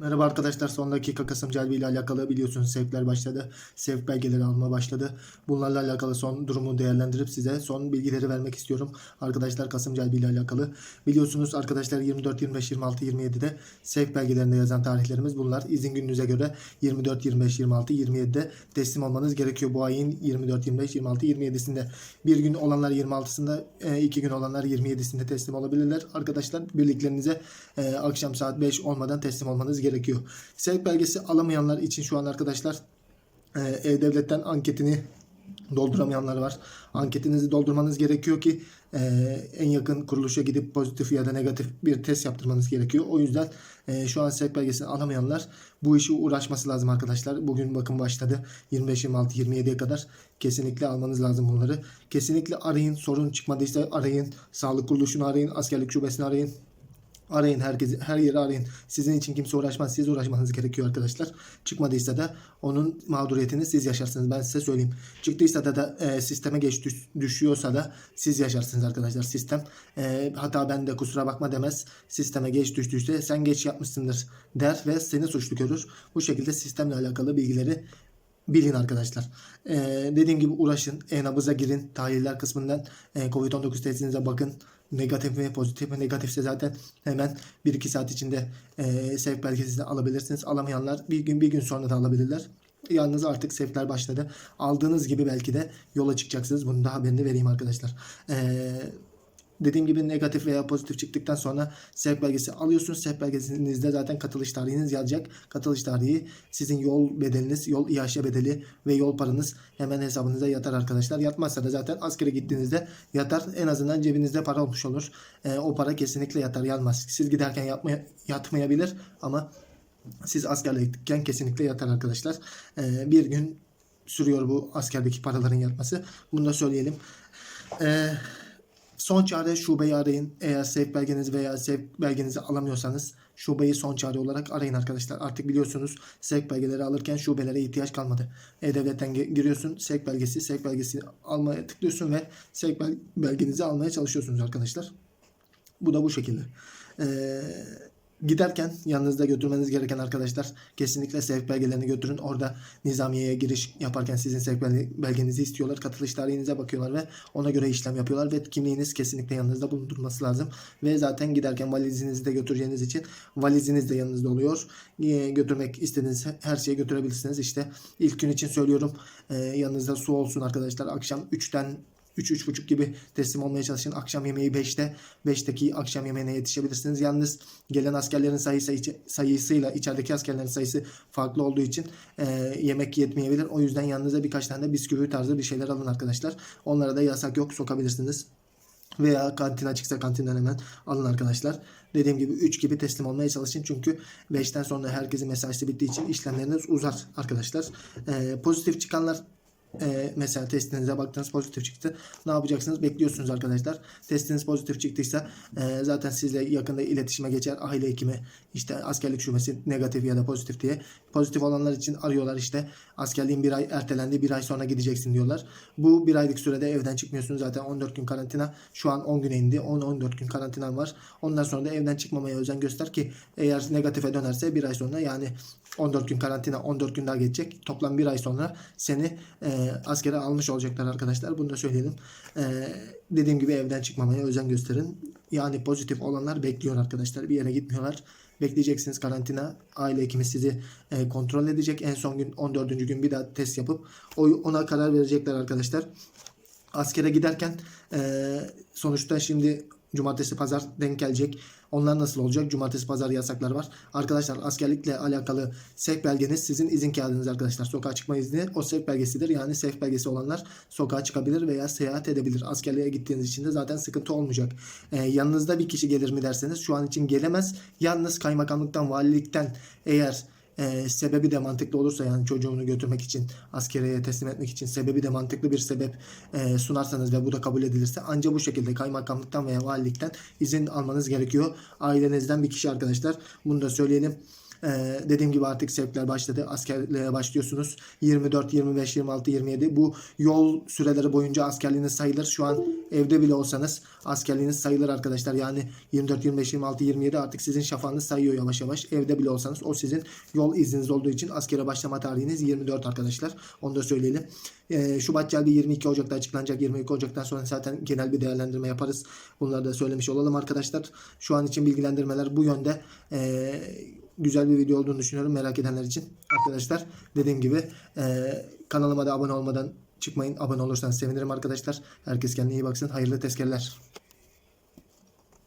Merhaba arkadaşlar son dakika Kasım Celbi ile alakalı biliyorsunuz sevkler başladı. Sevk belgeleri alma başladı. Bunlarla alakalı son durumu değerlendirip size son bilgileri vermek istiyorum. Arkadaşlar Kasım Celbi ile alakalı. Biliyorsunuz arkadaşlar 24, 25, 26, 27'de sevk belgelerinde yazan tarihlerimiz bunlar. İzin gününüze göre 24, 25, 26, 27'de teslim olmanız gerekiyor. Bu ayın 24, 25, 26, 27'sinde. Bir gün olanlar 26'sında, e, iki gün olanlar 27'sinde teslim olabilirler. Arkadaşlar birliklerinize e, akşam saat 5 olmadan teslim olmanız gerekiyor. Sevk belgesi alamayanlar için şu an arkadaşlar e, E-Devlet'ten anketini dolduramayanlar var. Anketinizi doldurmanız gerekiyor ki e, en yakın kuruluşa gidip pozitif ya da negatif bir test yaptırmanız gerekiyor. O yüzden e, şu an sevk belgesini alamayanlar bu işi uğraşması lazım arkadaşlar. Bugün bakın başladı 25, 26, 27'ye kadar kesinlikle almanız lazım bunları. Kesinlikle arayın sorun çıkmadıysa arayın. Sağlık kuruluşunu arayın, askerlik şubesini arayın. Arayın herkesi, her yeri arayın. Sizin için kimse uğraşmaz. Siz uğraşmanız gerekiyor arkadaşlar. Çıkmadıysa da onun mağduriyetini siz yaşarsınız. Ben size söyleyeyim. Çıktıysa da, da e, sisteme geç düş- düşüyorsa da siz yaşarsınız arkadaşlar. Sistem e, hatta ben de kusura bakma demez. Sisteme geç düştüyse sen geç yapmışsındır der ve seni suçlu görür. Bu şekilde sistemle alakalı bilgileri bilin arkadaşlar. Ee, dediğim gibi uğraşın. E-nabıza girin. Tahliller kısmından e, Covid-19 testinize bakın. Negatif mi pozitif negatifse zaten hemen 1-2 saat içinde e, sevk belgesini alabilirsiniz. Alamayanlar bir gün bir gün sonra da alabilirler. Yalnız artık sevkler başladı. Aldığınız gibi belki de yola çıkacaksınız. Bunun da haberini vereyim arkadaşlar. Ee, dediğim gibi negatif veya pozitif çıktıktan sonra sevk belgesi alıyorsunuz. Sevk belgesinizde zaten katılış tarihiniz yazacak. Katılış tarihi sizin yol bedeliniz, yol iaşe bedeli ve yol paranız hemen hesabınıza yatar arkadaşlar. Yatmazsa da zaten askere gittiğinizde yatar. En azından cebinizde para olmuş olur. Ee, o para kesinlikle yatar, yanmaz. Siz giderken yapmaya, yatmayabilir ama siz askerlikteyken kesinlikle yatar arkadaşlar. Ee, bir gün sürüyor bu askerdeki paraların yatması. Bunu da söyleyelim. Ee, Son çare şubeyi arayın. Eğer sevk belgenizi veya sevk belgenizi alamıyorsanız şubeyi son çare olarak arayın arkadaşlar. Artık biliyorsunuz sevk belgeleri alırken şubelere ihtiyaç kalmadı. E-Devlet'ten giriyorsun. Sevk belgesi, sevk belgesi almaya tıklıyorsun ve sevk bel- belgenizi almaya çalışıyorsunuz arkadaşlar. Bu da bu şekilde. Ee, giderken yanınızda götürmeniz gereken arkadaşlar kesinlikle sevk belgelerini götürün. Orada nizamiyeye giriş yaparken sizin sevk belge- belgenizi istiyorlar. Katılış tarihinize bakıyorlar ve ona göre işlem yapıyorlar ve kimliğiniz kesinlikle yanınızda bulundurması lazım. Ve zaten giderken valizinizi de götüreceğiniz için valiziniz de yanınızda oluyor. Ee, götürmek istediğiniz her şeyi götürebilirsiniz. İşte ilk gün için söylüyorum ee, yanınızda su olsun arkadaşlar. Akşam 3'ten 3-3.30 gibi teslim olmaya çalışın. Akşam yemeği 5'te. 5'teki akşam yemeğine yetişebilirsiniz. Yalnız gelen askerlerin sayısı sayısıyla içerideki askerlerin sayısı farklı olduğu için e, yemek yetmeyebilir. O yüzden yanınıza birkaç tane de bisküvi tarzı bir şeyler alın arkadaşlar. Onlara da yasak yok. Sokabilirsiniz. Veya kantin açıksa kantinden hemen alın arkadaşlar. Dediğim gibi 3 gibi teslim olmaya çalışın. Çünkü 5'ten sonra herkesin mesaisi bittiği için işlemleriniz uzar arkadaşlar. E, pozitif çıkanlar ee, mesela testinize baktınız pozitif çıktı. Ne yapacaksınız? Bekliyorsunuz arkadaşlar. Testiniz pozitif çıktıysa e, zaten sizle yakında iletişime geçer. Aile hekimi işte askerlik şubesi negatif ya da pozitif diye. Pozitif olanlar için arıyorlar işte. Askerliğin bir ay ertelendi. Bir ay sonra gideceksin diyorlar. Bu bir aylık sürede evden çıkmıyorsunuz. Zaten 14 gün karantina. Şu an 10 güne indi. 10-14 gün karantinan var. Ondan sonra da evden çıkmamaya özen göster ki eğer negatife dönerse bir ay sonra yani 14 gün karantina 14 gün daha geçecek. Toplam bir ay sonra seni e, askere almış olacaklar arkadaşlar. Bunu da söyleyelim. E, dediğim gibi evden çıkmamaya özen gösterin. Yani pozitif olanlar bekliyor arkadaşlar. Bir yere gitmiyorlar. Bekleyeceksiniz karantina. Aile hekimi sizi e, kontrol edecek. En son gün 14. gün bir daha test yapıp ona karar verecekler arkadaşlar. Askere giderken e, sonuçta şimdi cumartesi pazar denk gelecek. Onlar nasıl olacak? Cumartesi pazar yasaklar var. Arkadaşlar askerlikle alakalı sevk belgeniz sizin izin kağıdınız arkadaşlar. Sokağa çıkma izni o sevk belgesidir. Yani sevk belgesi olanlar sokağa çıkabilir veya seyahat edebilir. Askerliğe gittiğiniz için de zaten sıkıntı olmayacak. Ee, yanınızda bir kişi gelir mi derseniz şu an için gelemez. Yalnız kaymakamlıktan, valilikten eğer e, sebebi de mantıklı olursa yani çocuğunu götürmek için askeriyeye teslim etmek için sebebi de mantıklı bir sebep e, sunarsanız ve bu da kabul edilirse ancak bu şekilde kaymakamlıktan veya valilikten izin almanız gerekiyor. Ailenizden bir kişi arkadaşlar. Bunu da söyleyelim. Ee, dediğim gibi artık sevkler başladı. Askerliğe başlıyorsunuz. 24, 25, 26, 27 bu yol süreleri boyunca askerliğiniz sayılır. Şu an evde bile olsanız askerliğiniz sayılır arkadaşlar. Yani 24, 25, 26, 27 artık sizin şafağınız sayıyor yavaş yavaş. Evde bile olsanız o sizin yol izniniz olduğu için askere başlama tarihiniz 24 arkadaşlar. Onu da söyleyelim. Ee, Şubat geldi 22 Ocak'ta açıklanacak. 22 Ocak'tan sonra zaten genel bir değerlendirme yaparız. Bunları da söylemiş olalım arkadaşlar. Şu an için bilgilendirmeler bu yönde. Ee, güzel bir video olduğunu düşünüyorum merak edenler için. Arkadaşlar dediğim gibi e, kanalıma da abone olmadan çıkmayın. Abone olursanız sevinirim arkadaşlar. Herkes kendine iyi baksın. Hayırlı tezkerler.